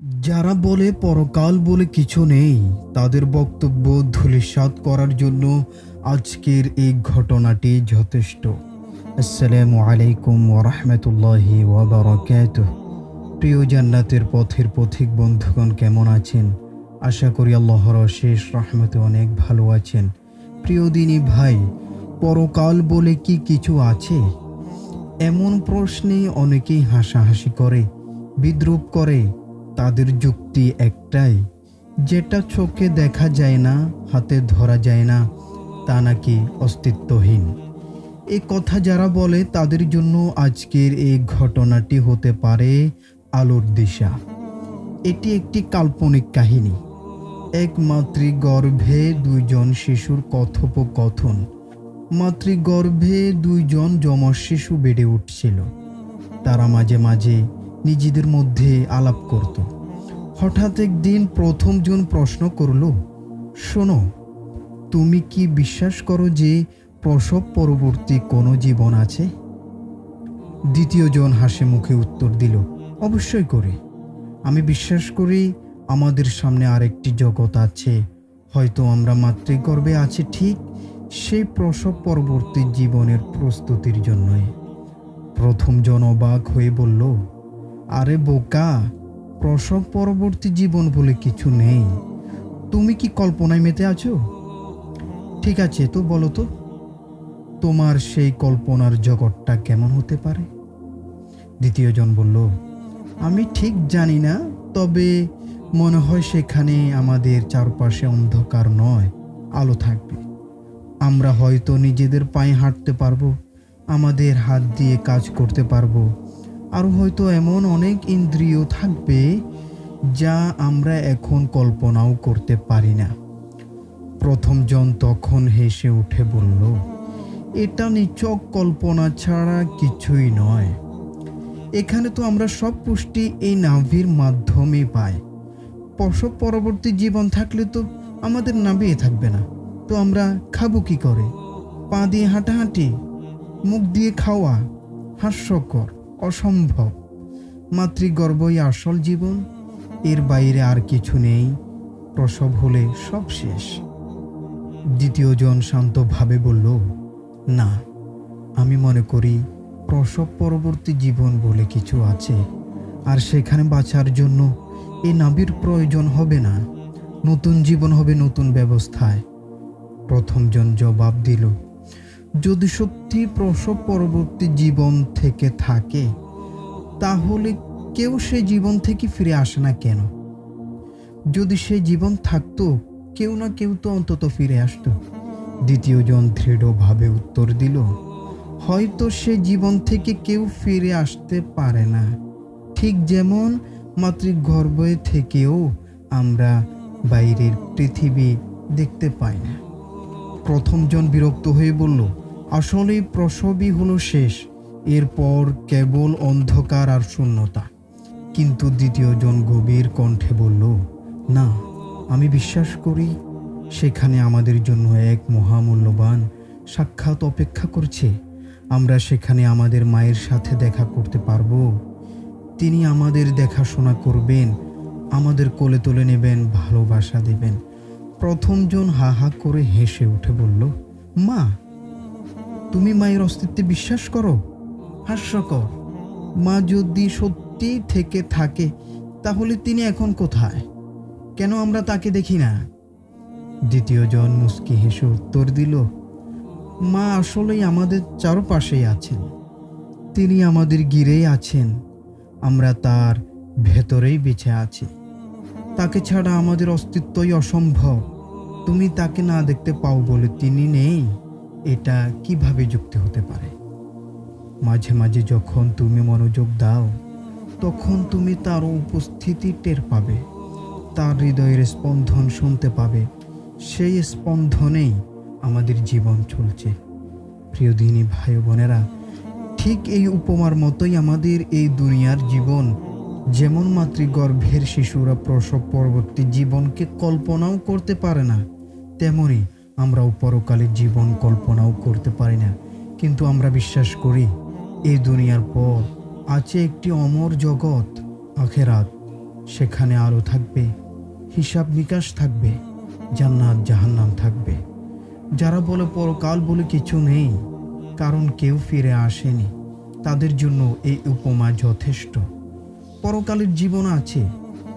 যারা বলে পরকাল বলে কিছু নেই, তাদের বক্তব্য ধূলিসাৎ করার জন্য আজকের এই ঘটনাটি যথেষ্ট। আসসালামু আলাইকুম ওরহমতুল্লাহি ওবরাকাত প্রিয় জান্নাতের পথের পথিক বন্ধুগণ, কেমন আছেন? আশা করি আল্লাহর শেষ রহমতে অনেক ভালো আছেন। প্রিয় দিনী ভাই, পরকাল বলে কি কিছু আছে? এমন প্রশ্নে অনেকেই হাসাহাসি করে, বিদ্রুপ করে তাদের যুক্তি একটাই, যেটা চোখে দেখা যায় না, হাতে ধরা যায় না, তা নাকি অস্তিত্বহীন। এই কথা যারা বলে, তাদের জন্য আজকের এই ঘটনাটি হতে পারে আলোর দিশা। এটি একটি কাল্পনিক কাহিনী। এক মাতৃগর্ভে দুইজন শিশুর কথোপকথন। মাতৃগর্ভে দুইজন যমজ শিশু বেড়ে উঠছিল। তারা মাঝে মাঝে নিজেদের মধ্যে আলাপ করত। হঠাৎ একদিন প্রথমজন প্রশ্ন করল, শোনো, তুমি কি বিশ্বাস করো যে প্রসব পরবর্তী কোনো জীবন আছে? দ্বিতীয়জন হাসি মুখে উত্তর দিল, অবশ্যই করে। আমি বিশ্বাস করি আমাদের সামনে আরেকটি জগৎ আছে। হয়তো আমরা মাতৃগর্ভে আছি ঠিক সেই প্রসব পরবর্তী জীবনের প্রস্তুতির জন্যই। প্রথম জন অবাক হয়ে বলল আরে বোকা, প্রসব পরবর্তী জীবন বলে কিছু নেই। তুমি কি কল্পনায় মেতে আছো? ঠিক আছে, তো বলো তো, তোমার সেই কল্পনার জগৎটা কেমন হতে পারে? দ্বিতীয়জন বলল, আমি ঠিক জানি না, তবে মনে হয় সেখানে আমাদের চারপাশে অন্ধকার নয়, আলো থাকবে। আমরা হয়তো নিজেদের পায়ে হাঁটতে পারব, আমাদের হাত দিয়ে কাজ করতে পারব আর হয়তো এমন অনেক ইন্দ্রিয় থাকবে যা আমরা এখন কল্পনাও করতে পারি না। প্রথম জন তখন হেসে উঠে বলল, এটা নিচক কল্পনা ছাড়া কিছুই নয়। এখানে তো আমরা সব পুষ্টি এই নাভির মাধ্যমে পাই। প্রসব পরবর্তী জীবন থাকলে তো আমাদের নাভিয়ে থাকবে না। তো আমরা খাব কি করে? পা দিয়ে হাঁটাহাঁটি, মুখ দিয়ে খাওয়া হাস্যকর। অসম্ভব। মাতৃগর্ভই আসল জীবন, এর বাইরে আর কিছু নেই। প্রসব হলে সব শেষ। দ্বিতীয়জন শান্তভাবে বলল, না, আমি মনে করি প্রসব পরবর্তী জীবন বলে কিছু আছে। আর সেখানে বাঁচার জন্য এই নাবির প্রয়োজন হবে না। নতুন জীবন হবে নতুন ব্যবস্থায়। প্রথমজন জবাব দিল যদি সত্যি প্রসব পরবর্তী জীবন থেকে থাকে, তাহলে কেউ সে জীবন থেকে ফিরে আসে না কেন? যদি সে জীবন থাকতো, কেউ না কেউ তো অন্তত ফিরে আসতো। দ্বিতীয়জন দৃঢ়ভাবে উত্তর দিল, হয়তো সে জীবন থেকে কেউ ফিরে আসতে পারে না। ঠিক যেমন মাতৃগর্ভে থেকেও আমরা বাইরের পৃথিবী দেখতে পাই না। প্রথমজন বিরক্ত হয়ে বলল আসলে প্রসবই হলো শেষ। এরপর কেবল অন্ধকার আর শূন্যতা। কিন্তু দ্বিতীয়জন গভীর কণ্ঠে বলল, না, আমি বিশ্বাস করি সেখানে আমাদের জন্য এক মহামূল্যবান সাক্ষাৎ অপেক্ষা করছে। আমরা সেখানে আমাদের মায়ের সাথে দেখা করতে পারব। তিনি আমাদের দেখাশোনা করবেন, আমাদের কোলে তুলে নেবেন, ভালোবাসা দেবেন। প্রথমজন হা হা করে হেসে উঠে বলল, মা, তুমি মায়ের অস্তিত্বে বিশ্বাস করো? হাস্যকর মা যদি সত্যি থেকে থাকে, তাহলে তিনি এখন কোথায়? কেন আমরা তাকে দেখি না? দ্বিতীয়জন মুস্কি হেসে উত্তর দিল, মা আসলেই আমাদের চারপাশেই আছেন। তিনি আমাদের গিরেই আছেন। আমরা তার ভেতরেই বেঁচে আছি। তাকে ছাড়া আমাদের অস্তিত্বই অসম্ভব। তুমি তাকে না দেখতে পাও বলে তিনি নেই, এটা কীভাবে যুক্তি হতে পারে? মাঝে মাঝে যখন তুমি মনোযোগ দাও, তখন তুমি তার উপস্থিতি টের পাবে, তার হৃদয়ের স্পন্দন শুনতে পাবে। সেই স্পন্দনেই আমাদের জীবন চলছে। প্রিয় দিনী ভাই বোনেরা, ঠিক এই উপমার মতোই আমাদের এই দুনিয়ার জীবন, যেমন মাতৃগর্ভের শিশুরা প্রসব পরবর্তী জীবনকে কল্পনাও করতে পারে না। তেমনি আমরাও পরকালের জীবন কল্পনাও করতে পারি না। কিন্তু আমরা বিশ্বাস করি, এই দুনিয়ার পর আছে একটি অমর জগৎ, আখেরাত। সেখানে আলো থাকবে, হিসাব নিকাশ থাকবে, জান্নাত জাহান্নাম থাকবে। যারা বলে পরকাল বলে কিছু নেই, কারণ কেউ ফিরে আসেনি, তাদের জন্য এই উপমা যথেষ্ট। পরকালের জীবন আছে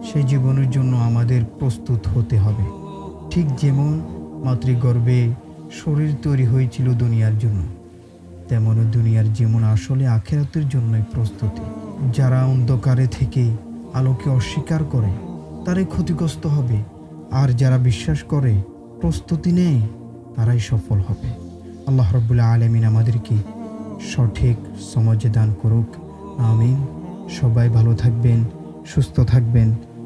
সেই জীবনের জন্য আমাদের প্রস্তুত হতে হবে। ঠিক যেমন মাতৃগর্ভে শরীর তৈরি হয়েছিল দুনিয়ার জন্য, তেমনও দুনিয়ার জীবন আসলে আখেরাতের জন্যই প্রস্তুতি। যারা অন্ধকারে থেকে আলোকে অস্বীকার করে, তারাই ক্ষতিগ্রস্ত হবে। আর যারা বিশ্বাস করে, প্রস্তুতি নেয়, তারাই সফল হবে। আল্লাহ রবুল্লা আলমিন আমাদেরকে সঠিক সমাজে দান করুক। আমিন। সবাই ভালো থাকবেন, সুস্থ থাকবেন।